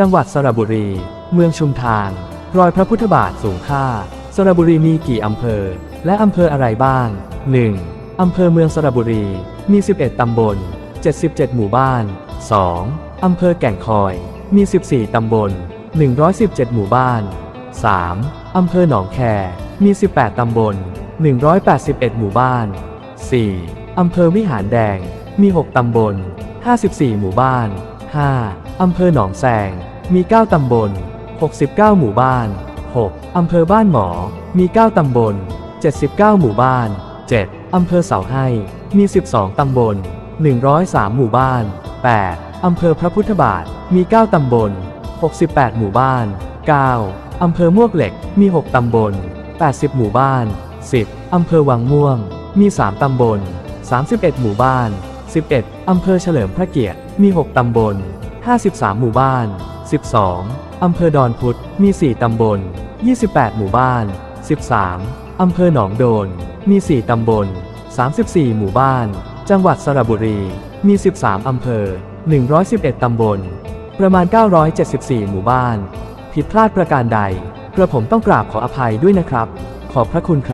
จังหวัดสระบุรี เมืองชุมทาง รอยพระพุทธบาทสูงค่า สระบุรีมีกี่อำเภอ และอำเภออะไรบ้าง 1. อำเภอเมืองสระบุรี มี 11 ตำบล 77 หมู่บ้าน 2. อำเภอแก่งคอย มี 14 ตำบล 117 หมู่บ้าน 3. อำเภอหนองแค มี 18 ตำบล 181 หมู่บ้าน 4. อำเภอวิหารแดง มี 6 ตำบล 54 หมู่บ้าน 5. อำเภอหนองแสง มี 9 ตำบล 69 หมู่บ้าน 6. อำเภอบ้านหมอ มี 9 ตำบล 79 หมู่บ้าน 7. อำเภอเสาให้ มี 12 ตำบล 103 หมู่บ้าน 8. อำเภอพระพุทธบาท มี 9 ตำบล 68 หมู่บ้าน 9. อำเภอมวกเหล็ก มี 6 ตำบล 80 หมู่บ้าน 10. อำเภอวังม่วง มี 3 ตำบล 31 หมู่บ้าน 11. อำเภอเฉลิมพระเกียรติ มี 6 ตำบล 53 หมู่บ้าน 12. อำเภอดอนพุธ มี 4 ตำบล 28 หมู่บ้าน 13. อำเภอหนองโดน มี 4 ตำบล 34 หมู่บ้าน จังหวัดสระบุรี มี 13 อำเภอ 111 ตำบล ประมาณ 974 หมู่บ้าน ผิดพลาดประการใด กระผมต้องกราบขออภัยด้วยนะครับ ขอบพระคุณครับ